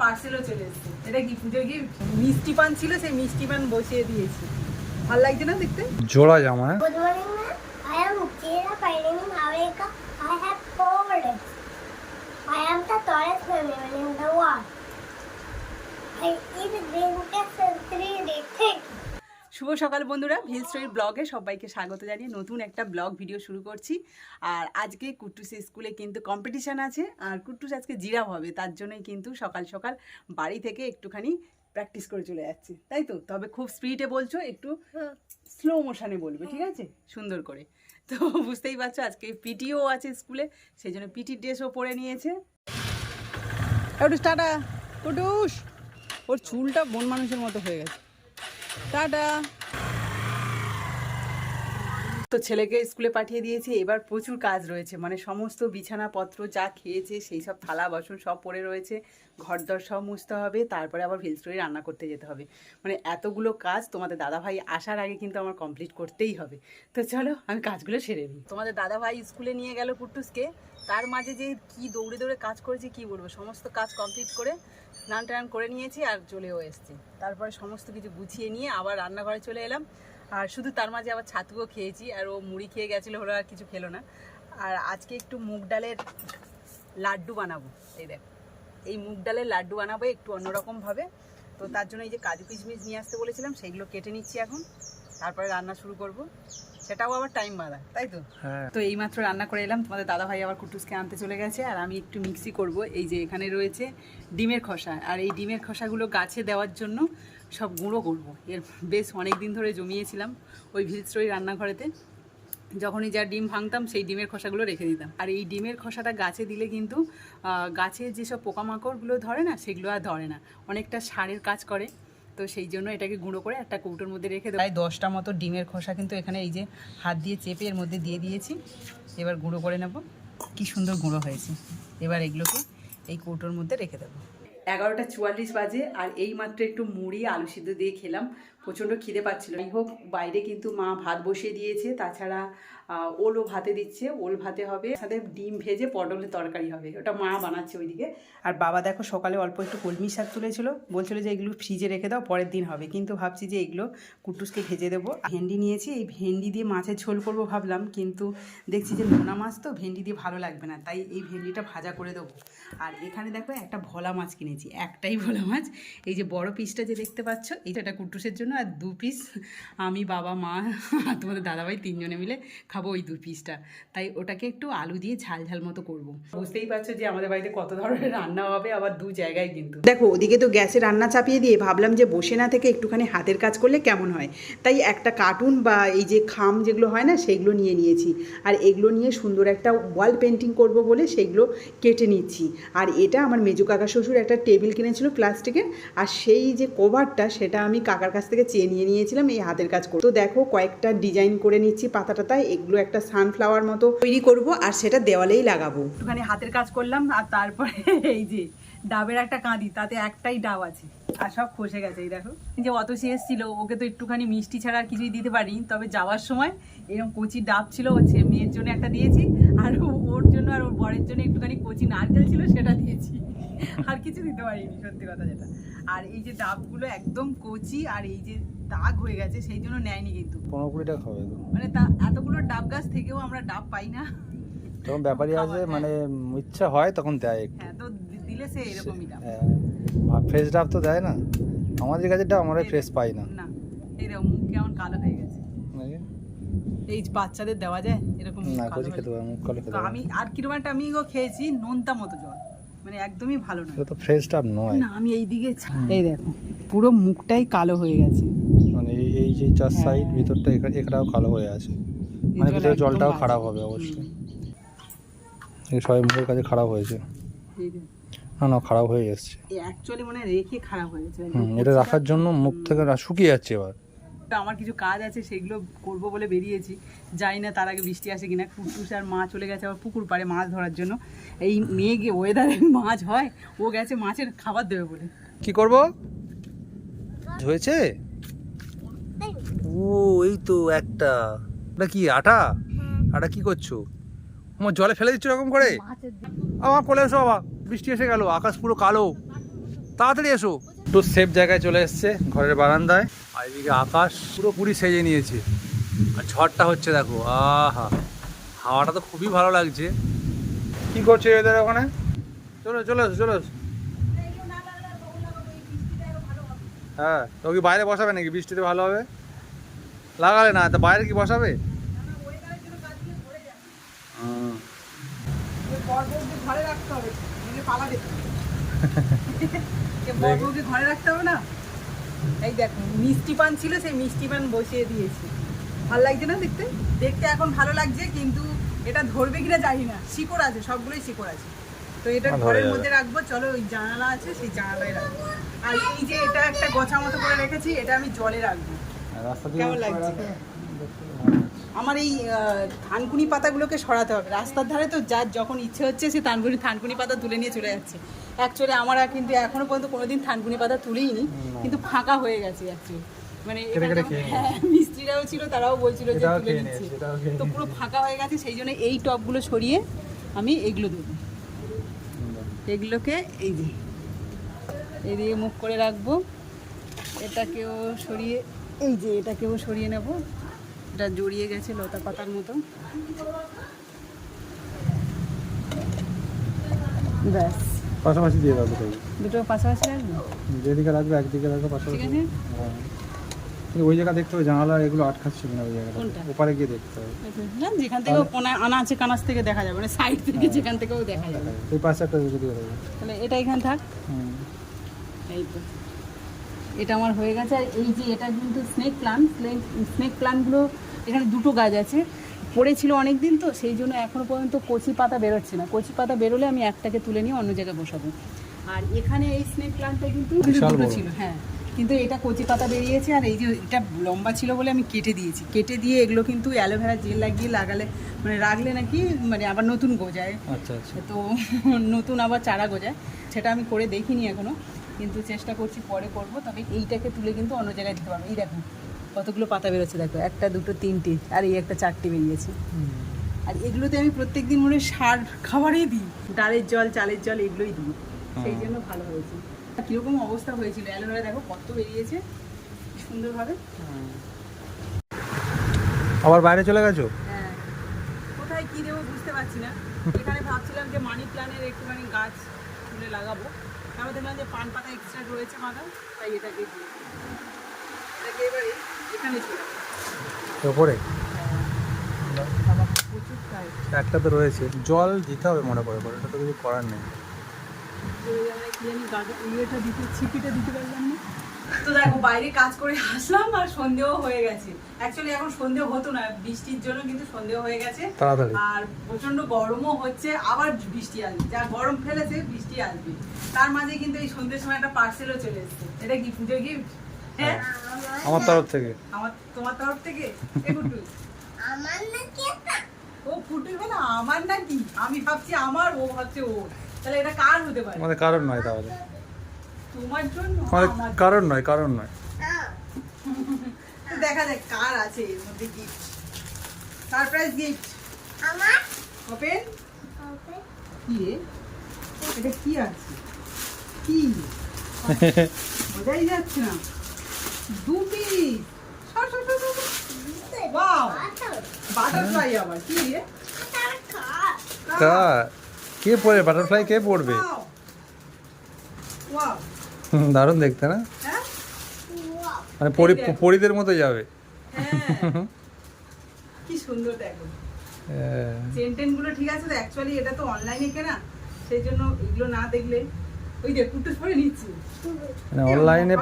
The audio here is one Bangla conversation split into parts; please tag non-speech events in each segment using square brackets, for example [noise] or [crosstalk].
পার্সেলও চলে এসেছে এটা কি পুজো গিফট মিষ্টি পান ছিল সেই মিষ্টি পান বসিয়ে দিয়েছি ভালো লাগছে না দেখতে জোড়া জামা হ্যাঁ? Tallest mammal in the world. I eat green cakes শুভ সকাল বন্ধুরা ভিল স্টোরি ব্লগে সবাইকে স্বাগত জানিয়ে নতুন একটা ব্লগ ভিডিও শুরু করছি। আর আজকে কুট্টুসের স্কুলে কিন্তু কম্পিটিশান আছে আর কুট্টুস আজকে জিরাফ হবে তার জন্যই কিন্তু সকাল সকাল বাড়ি থেকে একটুখানি প্র্যাকটিস করে চলে যাচ্ছি। তাই তো? তবে খুব স্পিডে বলছো একটু স্লো মোশনে বলবে ঠিক আছে? সুন্দর করে। তো বুঝতেই পারছ আজকে পিটিও আছে স্কুলে সেই জন্য পিটির ড্রেসও পরে নিয়েছে। একটু টাটা। কুটুস ওর চুলটা বন মানুষের মতো হয়ে গেছে। টাটা তো ছেলেকে স্কুলে পাঠিয়ে দিয়েছি, এবার প্রচুর কাজ রয়েছে। মানে সমস্ত বিছানাপত্র যা খেয়েছে, সেই সব থালা, বাসন সব পড়ে রয়েছে। ঘরদর সব মুছতে হবে, তারপরে আবার ভেল স্টোরি রান্না করতে যেতে হবে। মানে এতগুলো কাজ তোমাদের দাদাভাই আসার আগে কিন্তু আমার কমপ্লিট করতেই হবে। তো চলো, আমি কাজগুলো সেরে নিই। তোমাদের দাদাভাই স্কুলে নিয়ে গেল কুট্টুসকে তার মাঝে যে কি দৌড়ে দৌড়ে কাজ করেছে, কি বলব? সমস্ত কাজ কমপ্লিট করে স্নান টান করে নিয়েছি আর চলেও এসেছি। তারপরে সমস্ত কিছু গুছিয়ে নিয়ে আবার রান্নাঘরে চলে এলাম। আর শুধু তার মাঝে আবার ছাতুও খেয়েছি আর ও মুড়ি খেয়ে গেছিল ওরা আর কিছু খেলো না। আর আজকে একটু মুগ ডালের লাড্ডু বানাবো এই দেখ। এই মুগ ডালের লাড্ডু বানাবো একটু অন্যরকমভাবে। তো তার জন্য এই যে কাজু কিশমিশ নিয়ে আসতে বলেছিলাম সেইগুলো কেটে নিচ্ছি এখন। তারপরে রান্না শুরু করব। সেটাও আবার টাইম বাঁধা তাই তো? হ্যাঁ। তো এইমাত্র রান্না করে এলাম। তোমাদের দাদা ভাই আবার কুটুসকে আনতে চলে গেছে আর আমি একটু মিক্সি করব। এই যে এখানে রয়েছে ডিমের খোসা আর এই ডিমের খোসাগুলো গাছে দেওয়ার জন্য সব গুঁড়ো করব। এর বেশ অনেক দিন ধরে জমিয়েছিলাম ওই ভিল স্টোরি রান্নাঘরেতে। যখনই যা ডিম ভাঙতাম সেই ডিমের খোসাগুলো রেখে দিতাম। আর এই ডিমের খোসাটা গাছে দিলে কিন্তু গাছে যেসব পোকামাকড়গুলো ধরে না, সেগুলো আর ধরে না। অনেকটা সারের কাজ করে। তো সেই জন্য এটাকে গুঁড়ো করে একটা কৌটোর মধ্যে রেখে প্রায় দশটা মতো ডিমের খোসা কিন্তু এখানে এই যে হাত দিয়ে চেপে এর মধ্যে দিয়ে দিয়েছি। এবার গুঁড়ো করে নেব। কি সুন্দর গুঁড়ো হয়েছে। এবার এগুলোকে এই কৌটোর মধ্যে রেখে দেবো। এগারোটা চুয়াল্লিশ বাজে আর এই মাত্র একটু মুড়ি, আলু সিদ্ধ দিয়ে খেলাম। প্রচণ্ড খিদে পাচ্ছিল। যাই হোক, বাইরে কিন্তু মা ভাত বসিয়ে দিয়েছে। তাছাড়া ওলও ভাতে দিচ্ছে। ওল ভাতে হবে, সাথে ডিম ভেজে পটলের তরকারি হবে। ওটা মা বানাচ্ছে ওইদিকে। আর বাবা দেখো, সকালে অল্প একটু কলমি শাক তুলেছিল। বলছিল যে এগুলো ফ্রিজে রেখে দাও, পরের দিন হবে। কিন্তু ভাবছি যে এগুলো কুটুসকে ভেজে দেবো। ভেন্ডি নিয়েছি। এই ভেন্ডি দিয়ে মাছের ঝোল করব ভাবলাম। কিন্তু দেখছি যে নোনা মাছ তো ভেন্ডি দিয়ে ভালো লাগবে না। তাই এই ভেন্ডিটা ভাজা করে দেবো। আর এখানে দেখো একটা ভোলা মাছ কিনেছি, একটাই ভোলা মাছ। এই যে বড় পিসটা যে দেখতে পাচ্ছ এইটা কুটুসের জন্য আর দু পিস আমি, বাবা, মা তোমাদের দাদাভাই তিনজনে মিলে খাব ওই দু পিসটা তাই ওটাকে একটু আলু দিয়ে ঝাল ঝাল মতো করব। বুঝতেই পারছ যে আমাদের বাড়িতে কত ধরনের রান্না হবে, আবার দু জায়গায় কিন্তু। দেখো, ওদিকে তো গ্যাসে রান্না চাপিয়ে দিয়ে ভাবলাম যে বসে না থেকে একটুখানি হাতের কাজ করলে কেমন হয়? তাই একটা কার্টুন বা এই যে খাম যেগুলো হয় না, সেইগুলো নিয়ে নিয়েছি। আর এগুলো নিয়ে সুন্দর একটা ওয়াল পেন্টিং করব বলে সেইগুলো কেটে নিচ্ছি। আর এটা আমার মেজু কাকা শ্বশুর একটা টেবিল কিনেছিল প্লাস্টিকের আর সেই যে কভারটা সেটা আমি কাকার কাছ থেকে চেয়ে নিয়ে নিয়েছিলাম, এই হাতের কাজ করে তো দেখো কয়েকটা ডিজাইন করে নিচ্ছি পাতা টাতায় এগুলো একটা সানফ্লাওয়ার মতো তৈরি করব আর সেটা দেওয়ালেই লাগাবো। একটুখানি হাতের কাজ করলাম আর তারপরে এই যে ডাবের একটা কাঁদি, তাতে একটাই ডাব আছে। আর সব খসে গেছে এই দেখো। যে অতসি এসেছিল ওকে তো একটুখানি মিষ্টি ছাড়া আর কিছুই দিতে পারিনি। তবে যাওয়ার সময় এরকম কচি ডাব ছিল হচ্ছে মেয়ের জন্য একটা দিয়েছি আর ওর জন্য আর ওর বরের জন্য একটুখানি কচি নারকেল ছিল সেটা দিয়েছি। আর কিছু দিতে পারিনি সত্যি কথা যেটা। আর এই যে ডাবগুলো একদম কচি আর এই যে দাগ হয়ে গেছে সেই জন্য নেয়নি কিন্তু। পনেরো কুড়ি টাকা হবে মানে তা এতগুলো ডাব গাছ থেকেও আমরা ডাব পাই না। যখন ব্যাপারী আছে মানে ইচ্ছা হয় তখন দেয় হ্যাঁ তো দিলে সে এরকমই ডাব। হ্যাঁ ফ্রেশ ডাব তো দেয় না। আমাদের কাছে ডাব আমরা ফ্রেশ পাই না। না এই দেখো মুখ কেমন কালো হয়ে গেছে। এই বাচ্চাদের দেওয়া যায় এরকম না কচি খেতে পারে মুখ কালো খেতে আমি আর কীরকম একটা আমি খেয়েছি নোনতা মতো জল। মানে একদমই ভালো এটা তো ফ্রেশ ডাব নয়। না আমি এই দিকে এই দেখো পুরো মুখটাই কালো হয়ে গেছে। মানে এই এই যে চার হ্যাঁ। সাইড ভিতরটা এখানেও কালো হয়ে আছে। মানে ভিতরে জলটাও খারাপ হবে অবশ্যই। এই সবাই মুখের কাছে খারাপ হয়েছে। এই দেখো। না না খারাপ হয়ে এসছে এই অ্যাকচুয়ালি মানে রেখে খারাপ হয়ে গেছে হুম এটা রাখার জন্য মুখ থেকে শুকিয়ে যাচ্ছে এবার। তো আমার কিছু কাজ আছে সেগুলো করব বলে বেরিয়েছি। জানি না তার আগে বৃষ্টি আসে কিনা। কুটুস আর মা চলে গেছে আবার পুকুর পাড়ে মাছ ধরার জন্য। এই মেয়ে গিয়ে ওয়েদারে মাছ হয় ও গেছে মাছের খাবার দেবে বলে। কি করব? হয়েছে? ও এই তো একটা। ওটা কি আটা? আটা কি করছ? আমার জলে ফেলে দিচ্ছ এরকম করে? আমার কোলে এসো বাবা। বৃষ্টি এসে গেল আকাশ পুরো কালো। তাড়াতাড়ি এসো। একটু সেফ জায়গায় চলে এসছে ঘরের বারান্দায়। আর এদিকে আকাশ পুরোপুরি সেজে নিয়েছে। আর ঝড়টা হচ্ছে দেখো আহা। হাওয়াটা তো খুবই ভালো লাগছে। কি করছে এদের ওখানে? চলো চলো এসো, চলো এসো। হ্যাঁ তো কি বাইরে বসাবে নাকি? বৃষ্টিতে ভালো হবে? লাগালে না তা বাইরে কি বসাবে? হুম। ঘরে রাখতে হবে। [laughs] ঘরে রাখতে হবে না? এই দেখো মিষ্টি পান ছিল সেই মিষ্টি পান বসিয়ে দিয়েছি। ভালো লাগছে না দেখতে? দেখতে এখন ভালো লাগছে কিন্তু এটা ধরবে কিনা জানি না। শিকড় আছে সবগুলোই শিকড় আছে। তো এটা ঘরের মধ্যে রাখব। চলো ওই জানালা আছে সেই জানালায় রাখব। আর এই যে এটা একটা গোছা মতো করে রেখেছি এটা আমি জলে রাখব। কেমন লাগছে? আমার এই থানকুনি পাতাগুলোকে সরাতে হবে। রাস্তার ধারে তো যার যখন ইচ্ছে হচ্ছে সে থানকুনি থানকুনি পাতা তুলে নিয়ে চলে যাচ্ছে। অ্যাকচুয়ালি আমরা কিন্তু এখনও পর্যন্ত কোনোদিন থানকুনি পাতা তুলেই নি কিন্তু ফাঁকা হয়ে গেছে অ্যাকচুয়ালি মানে হ্যাঁ, মিস্ত্রিরাও ছিল তারাও বলছিল যে তুলে নিচ্ছে। তো পুরো ফাঁকা হয়ে গেছে সেই জন্য এই টবগুলো সরিয়ে আমি এগুলো দেবো। এগুলোকে এই যে এদিকে মুখ করে রাখব। এটাকেও সরিয়ে এই যে এটাকেও সরিয়ে নেব। এটা জড়িয়ে গেছে লতা পাতার মতো। ব্যাস। পাশাপাশি দিয়ে দাও দুটোই দুটো পাশাপাশি রাখব? যেদিকে রাখবে একদিকে রাখবে ঠিক পাশাপাশি আছে। হ্যাঁ। ওই জায়গা দেখতে হবে জানালা এগুলো আটকাচ্ছে কিনা ওই জায়গাটা? ওপারে গিয়ে দেখতে হবে। না যেখান থেকে কোনা- আনা আছে কানাস থেকে দেখা যাবে মানে সাইড থেকে যেখান থেকেও দেখা যাবে। ওই পাশে একটা যদি তাহলে এটা এখানে থাক। এই তো। এটা আমার হয়ে গেছে। আর এই যে এটা কিন্তু স্নেক প্লান্ট স্নেক প্লান্টগুলো এখানে দুটো গাছ আছে। পড়েছিল অনেক দিন তো সেই জন্য এখনও পর্যন্ত কচি পাতা বেরোচ্ছে না। কচি পাতা বেরোলে আমি একটাকে তুলে নিয়ে অন্য জায়গায় বসাবো। আর এখানে এই স্নেক প্লান্টটা কিন্তু দুটো ছিল হ্যাঁ। কিন্তু এটা কচি পাতা বেরিয়েছে আর এই যে এটা লম্বা ছিল বলে আমি কেটে দিয়েছি। কেটে দিয়ে এগুলো কিন্তু অ্যালোভেরা জেল লাগিয়ে লাগালে মানে রাখলে নাকি মানে আবার নতুন গজায়। আচ্ছা আচ্ছা। তো নতুন আবার চারা গজায়। সেটা আমি করে দেখিনি এখনও। কিন্তু চেষ্টা করছি পরে করব তবে এইটাকে তুলে কিন্তু অন্য জায়গায় দিতে পারব। এই দেখো কতগুলো পাতা বেরোচ্ছে দেখো একটা দুটো তিনটে আর এই একটা চারটে বেরিয়েছে। আর এগুলোতে আমি প্রত্যেক দিন মনে সার খাবারই দিই ডালের জল চালের জল এগুলোই দিই। সেই জন্য ভালো হয়েছে। কীরকম অবস্থা হয়েছিল? অ্যালোভেরা দেখো কত বেরিয়েছে সুন্দরভাবে। আবার বাইরে চলে গেছো? হ্যাঁ। কোথায় কী দেবো বুঝতে পারছি না। এখানে ভাবছিলাম যে মানি প্ল্যানের একটুখানি গাছ তুলে লাগাবো। তারপর দেখলাম যে পান পাতা এক্সট্রা রয়েছে মাথা তাই এটাকে এটাকে এবারে এখানে ছিল ওপরে বাবা প্রচুর কাজ একটা তো রয়েছে। জল দিতে হবে মনে করে করে। এটা তো কিছু করার নেই। দিতে ছিপিটা দিতে পারলাম না। তো দেখো বাইরে কাজ করে আসলাম আর সন্দেহ হয়ে গেছে। অ্যাকচুয়ালি এখন সন্দেহ হতো না বৃষ্টির জন্য কিন্তু সন্দেহ হয়ে গেছে। আর প্রচণ্ড গরমও হচ্ছে আবার বৃষ্টি আসবে। যা গরম ফেলেছে বৃষ্টি আসবে। তার মাঝে কিন্তু এই সন্ধ্যের সময় একটা পার্সেলও চলে এসেছে। এটা কি পুজো গিফট হ্যাঁ? আমার তরফ থেকে। আমার তোমার তরফ থেকে? এ কুটু আমার নাকি একটা। ও ফুটু না আমার না কি আমি ভাবছি আমার ও ভাবছে ও তাহলে এটা কার হতে পারে? আমাদের কারণ নয় তাহলে তোমার জন্য আমাদের আমার কারণ নয় কারণ নয়। দেখা যাক কার আছে এর মধ্যে গিফট সারপ্রাইজ গিফট আমার? ওপেন কি এটা কি আছে? কি? [laughs] বোঝাই যাচ্ছে না। দু পিস Wow. বাটারফ্লাই আবার কি তা কে পড়বে বাটারফ্লাই কে পড়বে. [laughs] দারুণ দেখতে না? হ্যাঁ? মানে এই পরিদের মতো যাবে। হ্যাঁ। কি সুন্দর দেখো। হ্যাঁ। গুলো ঠিক আছে তো অ্যাকচুয়ালি এটা তো অনলাইনে কেনা সেই জন্য এগুলো না দেখলে ওই যে কুটুস পরে নিচ্ছি। মানে অনলাইনে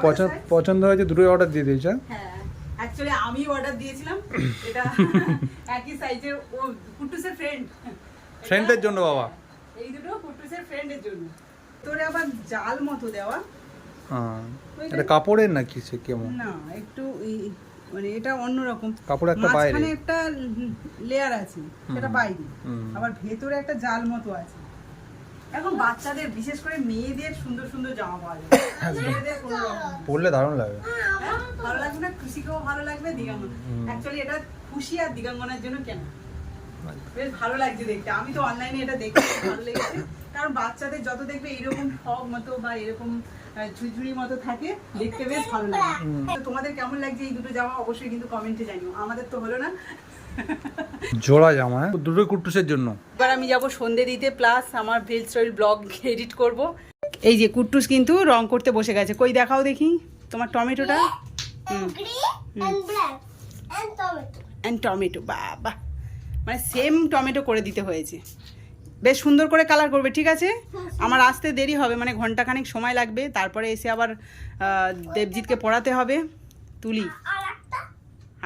পছন্দ হয়েছে দুটোই অর্ডার দিয়ে দিয়েছ? হ্যাঁ অ্যাকচুয়ালি আমি অর্ডার দিয়েছিলাম এটা [laughs] একই সাইজের ও কুটুসের ফ্রেন্ড ফ্রেন্ডের জন্য বাবা। এই দুটো কুটুসের ফ্রেন্ডের জন্য। তোরে আবার জাল মতো দেওয়া। হ্যাঁ এটা কাপড়ের নাকি সে কেমন? না একটু মানে এটা অন্যরকম। কাপড় একটা বাইরে। মাঝখানে একটা লেয়ার আছে সেটা বাইরে। আবার ভেতরে একটা জাল মতো আছে। এখন বাচ্চাদের বিশেষ করে মেয়েদের সুন্দর সুন্দর জামা পাওয়া যায়। মেয়েদের পরলে দারুণ লাগে। হ্যাঁ, ভালো লাগবে না? খুশিকেও ভালো লাগবে দিগাঙ্গন। অ্যাকচুয়ালি এটা খুশি আর দিগাঙ্গনের জন্য কেন? বেশ ভালো লাগছে দেখতে। আমি তো অনলাইনে এটা দেখতে ভালো লেগেছে। কারণ বাচ্চাদের যত দেখবে এরকম ফগ মতো বা এরকম ঝুরঝুরি মতো থাকে দেখতে বেশ ভালো লাগে। তো তোমাদের কেমন লাগছে এই দুটো জামা? অবশ্যই কিন্তু কমেন্টে জানিও। আমাদের তো হলো না। জোড়া জামা হ্যাঁ? দুটোই কুট্টুসের জন্য। এবার আমি যাব সন্ধে দিতে প্লাস আমার ভেজ স্টোরি ব্লগ এডিট করব। এই যে কুট্টুস কিন্তু রং করতে বসে গেছে। কই দেখাও দেখি। তোমার টমেটোটা. অ্যান্ড টমেটো বাবা। মানে সেম টমেটো করে দিতে হয়েছে। বেশ সুন্দর করে কালার করবে, ঠিক আছে? আমার আসতে দেরি হবে মানে ঘন্টাখানেক সময় লাগবে। তারপরে এসে আবার দেবজিৎকে পড়াতে হবে। তুলি।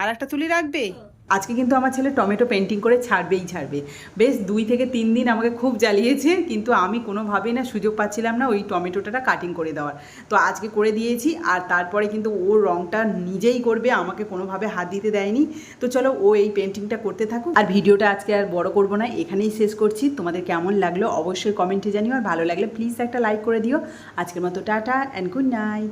আর একটা তুলি রাখবে? আজকে কিন্তু আমার ছেলে টমেটো পেন্টিং করে ছাড়বেই ছাড়বে। বেশ দুই থেকে তিন দিন আমাকে খুব জ্বালিয়েছে, কিন্তু আমি কোনোভাবেই না সুযোগ পাচ্ছিলাম না ওই টমেটোটা কাটিং করে দেওয়ার। তো আজকে করে দিয়েছি, আর তারপরে কিন্তু ও রংটা নিজেই করবে, আমাকে কোনোভাবে হাত দিতে দেয়নি। তো চলো ও এই পেন্টিংটা করতে থাকুক। আর ভিডিওটা আজকে আর বড় করব না, এখানেই শেষ করছি। তোমাদের কেমন লাগল অবশ্যই কমেন্টে জানিও, আর ভালো লাগলে প্লিজ একটা লাইক করে দিও। আজকের মতো টাটা অ্যান্ড গুড নাইট